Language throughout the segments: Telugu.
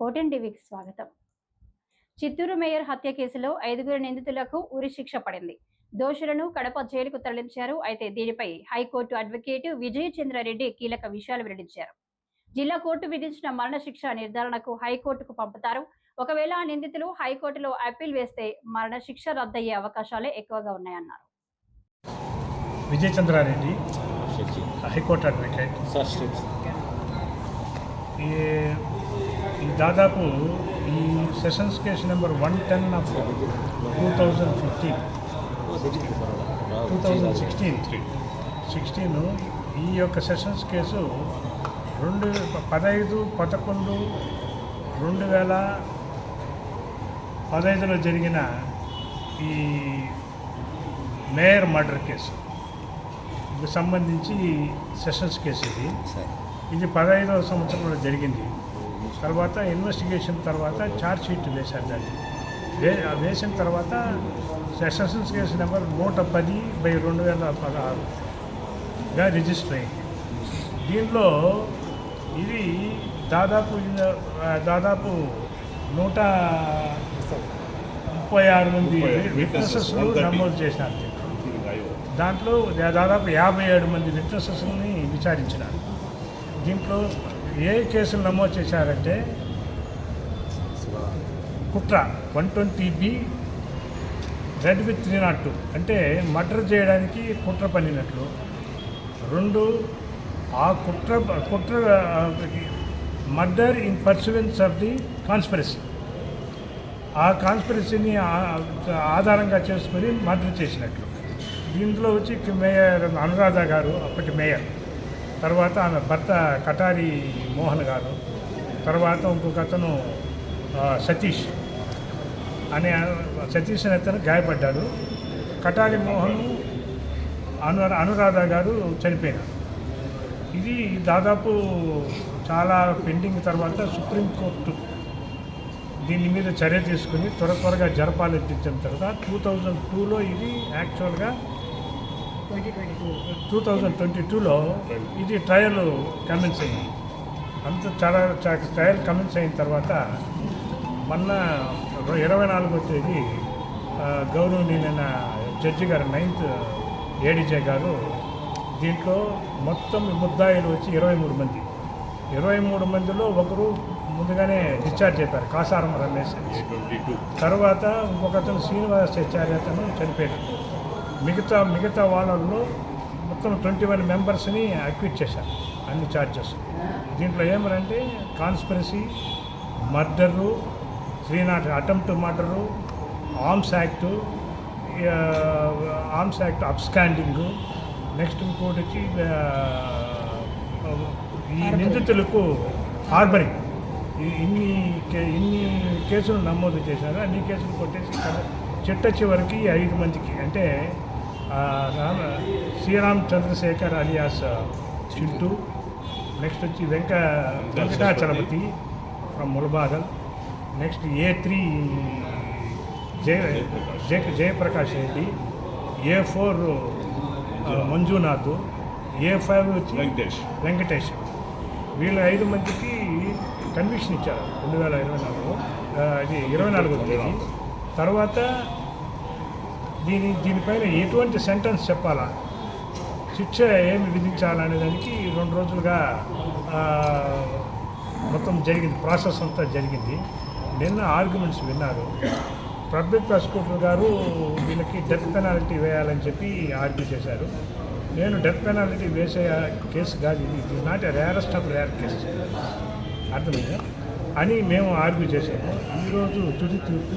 కోటెన్ టీవీకి స్వాగతం. చిత్తూరు మేయర్ హత్య కేసులో ఐదుగురు నిందితులకు ఉరి శిక్ష పడింది. దోషులను కడప జైలుకు తరలించారు. అయితే దీనిపై హైకోర్టు అడ్వకేట్ విజయ చంద్రారెడ్డి కీలక విషయాలు వెల్లడించారు. జిల్లా కోర్టు విధించిన మరణశిక్ష నిర్ధారణకు హైకోర్టుకు పంపుతారు. ఒకవేళ ఆ నిందితులు హైకోర్టులో అప్పీల్ వేస్తే మరణశిక్ష రద్దయ్యే అవకాశాలే ఎక్కువగా ఉన్నాయన్నారు. Vijay Chandrareddy high court advocate. ఈ దాదాపు ఈ sessions case number one ten of two thousand fifteen. Two thousand sixteen. Sixteen ఈ యొక్క సెషన్స్ కేసు రెండు పదహైదు పదకొండు రెండు వేల పదహైదులో జరిగిన ఈ మేయర్ మర్డర్ కేసు. సంబంధించి సెషన్స్ కేసు ఇది. ఇది పదహైదవ సంవత్సరంలో జరిగింది. తర్వాత ఇన్వెస్టిగేషన్ తర్వాత ఛార్జ్ షీట్ వేశారు దాన్ని. వేసిన తర్వాత సెషన్స్ కేసు నెంబర్ నూట పది బై రెండు వేల పదహారుగా రిజిస్టర్ అయింది. దీనిలో ఇది దాదాపు దాదాపు నూట ముప్పై ఆరు మంది విట్నెసెస్ నమోదు చేసినారు దీంట్లో. దాంట్లో దాదాపు యాభై ఏడు మంది విట్నెసెస్ని విచారించినారు. దీంట్లో ఏ కేసులు నమోదు చేశారంటే కుట్ర one twenty B read with three nought two. అంటే మర్డర్ చేయడానికి కుట్ర పన్నినట్లు. రెండు ఆ కుట్ర కుట్ర murder in pursuance of the conspiracy. ఆ కాన్స్పిరసీని ఆధారంగా చేసుకొని మర్డర్ చేసినట్లు. దీంట్లో వచ్చి మేయర్ అనురాధ గారు అప్పటి మేయర్. తర్వాత ఆమె భర్త కటారి మోహన్ గారు తర్వాత ఇంకొక అతను సతీష్ అనే సతీష్ అనే అతను గాయపడ్డాడు. కటారి మోహన్ అను అనురాధ గారు చనిపోయినారు. ఇది దాదాపు చాలా పెండింగ్ తర్వాత సుప్రీంకోర్టు దీని మీద చర్య తీసుకుని త్వర త్వరగా జరపాలెత్తించిన తర్వాత టూ థౌజండ్ టూలో ఇది యాక్చువల్గా టూ థౌజండ్ ట్వంటీ టూలో ఇది ట్రయల్ కమెన్స్ అయింది. అంత చాలా ట్రయల్ కమెన్స్ అయిన తర్వాత మొన్న ఇరవై నాలుగో తేదీ ఆ, గౌరవనీయులైన జడ్జి గారు నైన్త్ ఏడీజే గారు దీంట్లో మొత్తం ముద్దాయిలు వచ్చి ఇరవై మూడు మంది. ఇరవై మూడు మందిలో ఒకరు ముందుగానే డిశ్చార్జ్ అయిపోయారు. కాసారం రమేష్. తర్వాత ఇంకొకతను శ్రీనివాస్ హెచ్ఆర్య అతను చనిపోయాడు. మిగతా మిగతా వాళ్ళల్లో మొత్తం ట్వంటీ వన్ మెంబర్స్ని అక్విట్ చేశారు అన్ని ఛార్జెస్ దీంట్లో ఏమరంటే conspiracy murder three nought attempt murder arms act arms act absconding next ఇంకోటి వచ్చి ఈ నిందితులకు హార్బరింగ్ ఇన్ని ఇన్ని కేసులు నమోదు చేశారు. అన్ని కేసులు కొట్టేసి చిట్ట చివరికి ఐదు మందికి అంటే శ్రీరామ్ చంద్రశేఖర్ అలియాస్ చింటూ నెక్స్ట్ వచ్చి వెంక Venkatachalapathi from Mulbagal next A three Jaya Jaya Jayaprakash Reddy. A four Manjunath. A five వచ్చి వెంకటేష్. వెంకటేష్. వీళ్ళ ఐదు మందికి కన్విక్షన్ ఇచ్చారు. రెండు వేల ఇరవై నాలుగు అది ఇరవై నాలుగో తేదీ. తర్వాత దీని దీనిపైన ఎటువంటి సెంటెన్స్ చెప్పాలా? శిక్ష ఏమి విధించాలనే దానికి రెండు రోజులుగా మొత్తం జరిగింది ప్రాసెస్ అంతా జరిగింది. నిన్న ఆర్గ్యుమెంట్స్ విన్నారు. పబ్లిక్ ప్రాసిక్యూటర్ గారు వీళ్ళకి డెత్ పెనాల్టీ వేయాలని చెప్పి ఆర్గ్యూ చేశారు. నేను డెత్ పెనాల్టీ వేసే కేసు కాదు ఇది. It is not a rarest of rare case అర్థమైందా? అని మేము ఆర్గ్యూ చేశాము. ఈరోజు తుది తీర్పు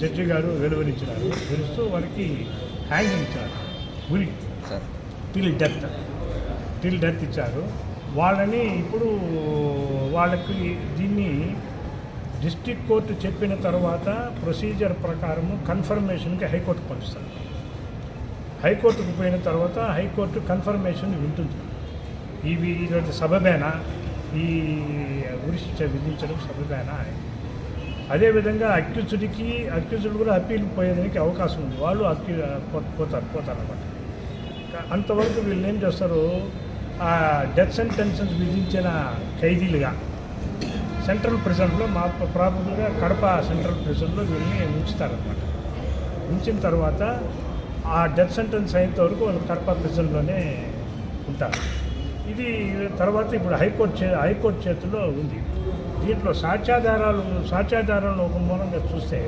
జడ్జి గారు వెలువరించినారు. వెలుస్తూ వాళ్ళకి హ్యాంగింగ్ ఇచ్చారు. గురి టిల్ డెత్. టిల్ డెత్ ఇచ్చారు. వాళ్ళని ఇప్పుడు వాళ్ళకి దీన్ని డిస్ట్రిక్ట్ కోర్టు చెప్పిన తర్వాత ప్రొసీజర్ ప్రకారము కన్ఫర్మేషన్కి హైకోర్టు పంపిస్తారు. హైకోర్టుకు పోయిన తర్వాత హైకోర్టు కన్ఫర్మేషన్ వింటుంది. ఇవి ఈరోజు సబబేనా ఈ ఉరి శిక్ష విధించడం సబబేనా అని. అదేవిధంగా అక్యూజుడికి అక్యూజుడు కూడా అప్పీల్ పోయేదానికి అవకాశం ఉంది. వాళ్ళు అక్యూ పోతారు పోతారు అనమాట అంతవరకు వీళ్ళు ఏం చేస్తారు? ఆ డెత్ సెంటెన్సెస్ విధించిన ఖైదీలుగా సెంట్రల్ ప్రిజన్లో మా ప్రాపర్గా కడప సెంట్రల్ ప్రిజన్లో వీళ్ళని ఉంచుతారనమాట ఉంచిన తర్వాత ఆ డెత్ సెంటెన్స్ అయినంత వరకు వాళ్ళు కడప ప్రిజన్లోనే ఉంటారు. ఇది తర్వాత ఇప్పుడు హైకోర్టు చే హైకోర్టు చేతిలో ఉంది. దీంట్లో సాక్ష్యాధారాలు సాక్ష్యాధారాలను ఒక మూలంగా చూస్తే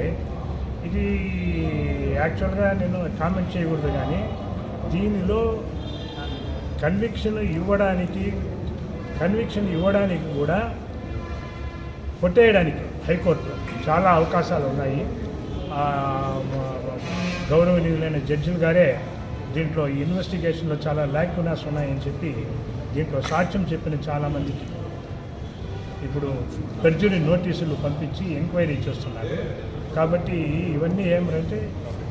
ఇది యాక్చువల్గా నేను కామెంట్ చేయకూడదు కానీ దీనిలో కన్విక్షన్ ఇవ్వడానికి కన్విక్షన్ ఇవ్వడానికి కూడా కొట్టేయడానికి హైకోర్టు చాలా అవకాశాలు ఉన్నాయి. గౌరవనీయులైన జడ్జిలు గారే దీంట్లో ఈ ఇన్వెస్టిగేషన్లో చాలా ల్యాకునాస్ ఉన్నాయని చెప్పి దీంట్లో సాక్ష్యం చెప్పిన చాలామందికి ఇప్పుడు పెర్జురీ నోటీసులు పంపించి ఎంక్వైరీ చేస్తున్నారు. కాబట్టి ఇవన్నీ ఏమంటే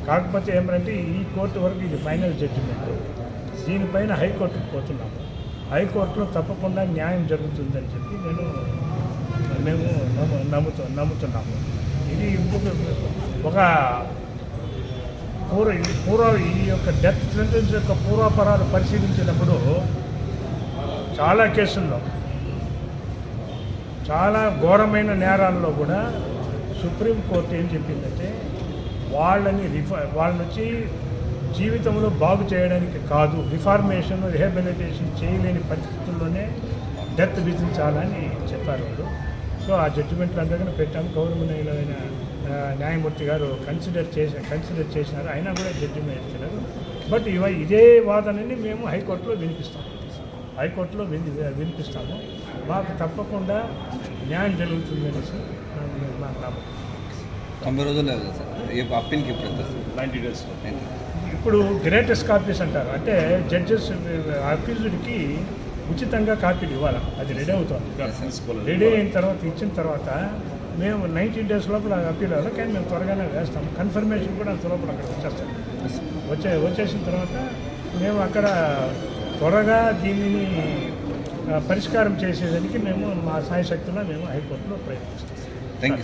కాకపోతే ఏమంటే ఈ కోర్టు వరకు ఇది ఫైనల్ జడ్జిమెంట్. దీనిపైన హైకోర్టుకు పోతున్నాము. హైకోర్టులో తప్పకుండా న్యాయం జరుగుతుందని చెప్పి నేను మేము నమ్ము నమ్ముతున్నాము. ఇది ఇంకొక ఒక పూర్వ ఈ పూర్వ ఈ యొక్క డెత్ సెంటెన్స్ యొక్క పూర్వాపరాలు పరిశీలించినప్పుడు చాలా కేసుల్లో చాలా ఘోరమైన నేరాల్లో కూడా సుప్రీంకోర్టు ఏం చెప్పిందంటే వాళ్ళని రిఫా వాళ్ళని వచ్చి జీవితంలో బాగు చేయడానికి కాదు రిఫార్మేషన్ రిహాబిలిటేషన్ చేయలేని పరిస్థితుల్లోనే డెత్ విధించాలని చెప్పారు వాళ్ళు. సో ఆ జడ్జిమెంట్లు అందరికీ పెట్టాము. గౌరవనీయులైన న్యాయమూర్తి గారు కన్సిడర్ చేసి కన్సిడర్ చేసినారు. అయినా కూడా జడ్జిమెంట్ ఇచ్చినారు బట్ ఇవ ఇదే వాదనని మేము హైకోర్టులో వినిపిస్తాము హైకోర్టులో విని వినిపిస్తాము. మాకు తప్పకుండా న్యాయం జరుగుతుంది అనేసి మాకు నమ్మకం తొంభై రోజులు లేదు సార్. అప్పీల్కి ఇప్పుడు నైంటీ డేస్ ఇప్పుడు గ్రేటెస్ట్ కాపీస్ అంటారు. అంటే జడ్జెస్ అక్యూజ్డ్కి ఉచితంగా కాపీలు ఇవ్వాలి? అది రెడీ అవుతుంది. రెడీ అయిన తర్వాత ఇచ్చిన తర్వాత మేము నైంటీ డేస్ లోపల అప్పీల్ అవ్వాలి. కానీ మేము త్వరగానే వేస్తాం కన్ఫర్మేషన్ కూడా అంత లోపల అక్కడ వచ్చేస్తాం. వచ్చే వచ్చేసిన తర్వాత మేము అక్కడ త్వరగా దీనిని పరిష్కారం చేసేదానికి మేము మా సాయశక్తిలో మేము హైకోర్టులో ప్రయత్నిస్తాం.